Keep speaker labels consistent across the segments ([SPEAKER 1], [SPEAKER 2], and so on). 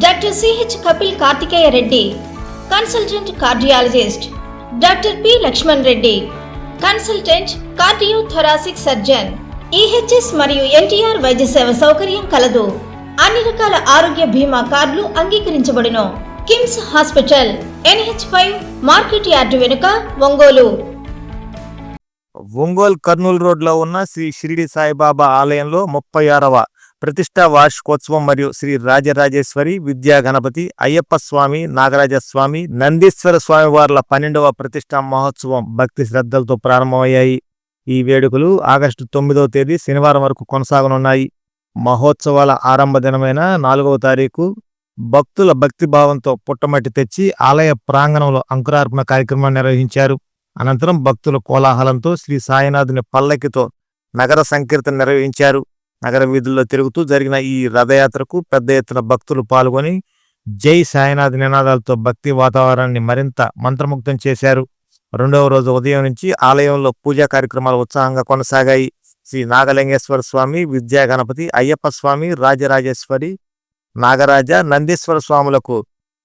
[SPEAKER 1] Doctor CH Kapil Karthikeya Reddy consultant cardiologist doctor P Lakshman Reddy consultant cardio thoracic surgeon EHS మరియు ఎన్టీఆర్ వైద్య సేవ సౌకర్యం కలదు. అన్ని రకాల ఆరోగ్య బీమా కార్డులు అంగీకరించబడును. KIMS hospital NH five market yard వెనుక ఒంగోలు.
[SPEAKER 2] ఒంగోలు కర్నూలు రోడ్లో ఉన్న శ్రీ షిరిడి సాయిబాబా ఆలయంలో ముప్పై ఆరవ ప్రతిష్టా వార్షికోత్సవం మరియు శ్రీ రాజరాజేశ్వరి విద్యా గణపతి అయ్యప్ప స్వామి నాగరాజ స్వామి నందీశ్వర స్వామివార్ల పన్నెండవ ప్రతిష్టా మహోత్సవం భక్తి శ్రద్ధలతో ప్రారంభమయ్యాయి. ఈ వేడుకలు ఆగస్టు తొమ్మిదవ తేదీ శనివారం వరకు కొనసాగనున్నాయి. మహోత్సవాల ఆరంభ దినమైన నాలుగవ తారీఖు భక్తుల భక్తి భావంతో పుట్టమట్టి తెచ్చి ఆలయ ప్రాంగణంలో అంకురార్పణ కార్యక్రమాన్ని నిర్వహించారు. అనంతరం భక్తుల కోలాహలంతో శ్రీ సాయినాథుని పల్లకితో నగర సంకీర్తన నిర్వహించారు. నగర వీధుల్లో తిరుగుతూ జరిగిన ఈ రథయాత్రకు పెద్ద ఎత్తున భక్తులు పాల్గొని జై సాయినాథ్ నినాదాలతో భక్తి వాతావరణాన్ని మరింత మంత్రముగ్ధం చేశారు. రెండవ రోజు ఉదయం నుంచి ఆలయంలో పూజా కార్యక్రమాలు ఉత్సాహంగా కొనసాగాయి. శ్రీ నాగలింగేశ్వర స్వామి విద్యా గణపతి అయ్యప్ప స్వామి రాజరాజేశ్వరి నాగరాజ నందీశ్వర స్వాములకు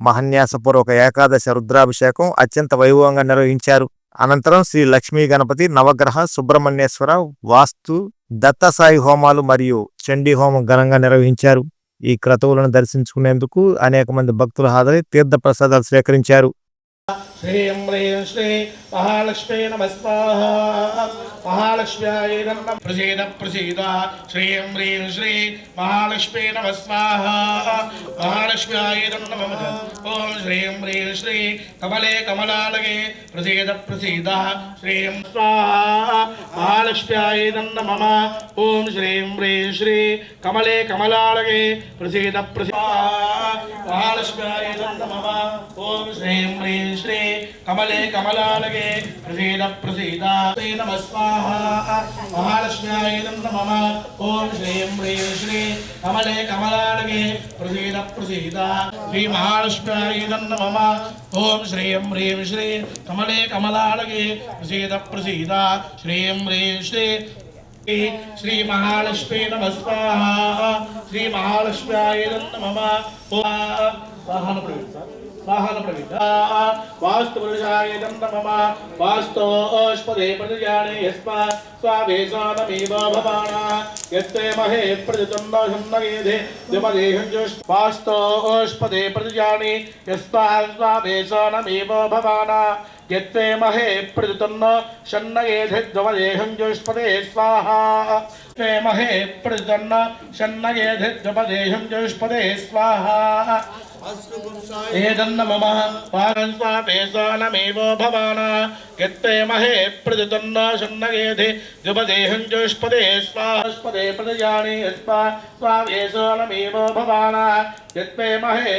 [SPEAKER 2] మహన్యాసపూర్వక ఏకాదశ రుద్రాభిషేకం అత్యంత వైభవంగా నిర్వహించారు. అనంతరం శ్రీ లక్ష్మీ గణపతి నవగ్రహ సుబ్రహ్మణ్యేశ్వర వాస్తు దత్తసాయి హోమాలు మరియు చండీ హోమం ఘనంగా నిర్వహించారు. ఈ క్రతువులను దర్శించుకునేందుకు అనేక మంది భక్తులు హాజరై తీర్థ ప్రసాదాలు స్వీకరించారు.
[SPEAKER 3] శ్రీ మహాలక్ష్మీ నమ. స్వాహ ప్రసీద ప్రసీద. శ్రీ మహాలక్ష్మీ నమ. స్వాహ ఓం శ్రీ కమలే కమలాలగే ప్రసీద ప్రసీద. శ్రీం స్వాహ. మహాలక్ష్మ్యాయ నమ. ఓం శ్రీం హ్రీం శ్రీ కమలే కమలాలగే ప్రసీద ప్రసీద. మహాలక్ష్మ్యాయ నమ. ఓం శ్రీం హ్రీం శ్రీ కమలే కమలాలగే ప్రసీద ప్రసీద. శ్రీ నమ మహాలక్ష్మ్యాయ నమ. ఓం శ్రీం హ్రీం శ్రీ కమలే కమలాలగే ప్రసీద ప్రసీద. శ్రీ మహాలక్ష్మ్యాయ నమ. ఓం శ్రీం హ్రీం శ్రీ కమలే కమలాలగే ప్రసీద ప్రసీద. శ్రీం హ్రీం శ్రీ శ్రీ మహాలక్ష్మీ నమ స్వాహ. శ్రీ మహాలక్ష్మ్యాయ నమ. ఓ. వాహన ప్రవేశ. वास्तुपुरुषायदं नमः वास्तोऽश्वरे प्रतिजाने भवाना यत्ते महे प्रजुतं दोषं न भवाना महे स्वाहा ते महे प्रदुतं न शन्नगेधे स्वाहा एतन्नमः पारन्स्वापेशानमेवो भवाना। यत्ते महे प्रदितन्नाशन्नगेधि द्रुपदेहं जुष्पदे स्वास्पदे प्रदयाणि यस्पा स्वावेशानमेवो भवाना। यत्ते
[SPEAKER 4] महे